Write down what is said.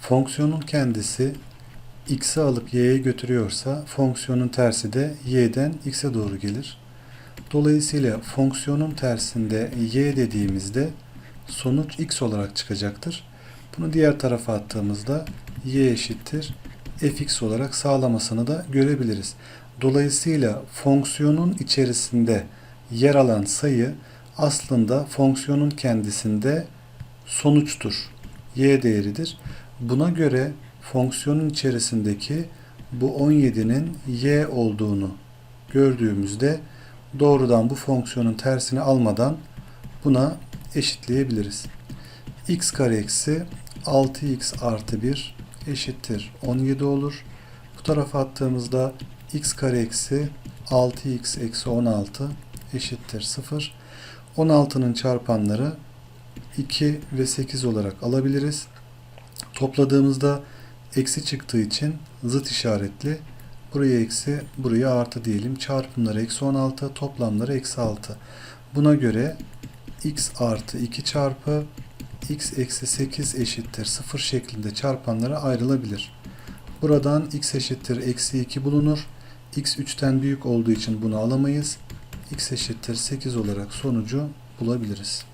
Fonksiyonun kendisi x'i alıp y'ye götürüyorsa fonksiyonun tersi de y'den x'e doğru gelir. Dolayısıyla fonksiyonun tersinde y dediğimizde sonuç x olarak çıkacaktır. Bunu diğer tarafa attığımızda y eşittir fx olarak sağlamasını da görebiliriz. Dolayısıyla fonksiyonun içerisinde yer alan sayı aslında fonksiyonun kendisinde sonuçtur. y değeridir. Buna göre fonksiyonun içerisindeki bu 17'nin y olduğunu gördüğümüzde doğrudan bu fonksiyonun tersini almadan buna eşitleyebiliriz. x kare eksi 6x artı 1 eşittir 17 olur. Bu tarafa attığımızda x kare eksi 6x eksi 16 eşittir 0. 16'nın çarpanları 2 ve 8 olarak alabiliriz. Topladığımızda eksi çıktığı için zıt işaretli. Buraya eksi, buraya artı diyelim. Çarpımları eksi 16, toplamları eksi 6. Buna göre x artı 2 çarpı x eksi 8 eşittir 0 şeklinde çarpanlara ayrılabilir. Buradan x eşittir eksi 2 bulunur. x 3'ten büyük olduğu için bunu alamayız. x eşittir 8 olarak sonucu bulabiliriz.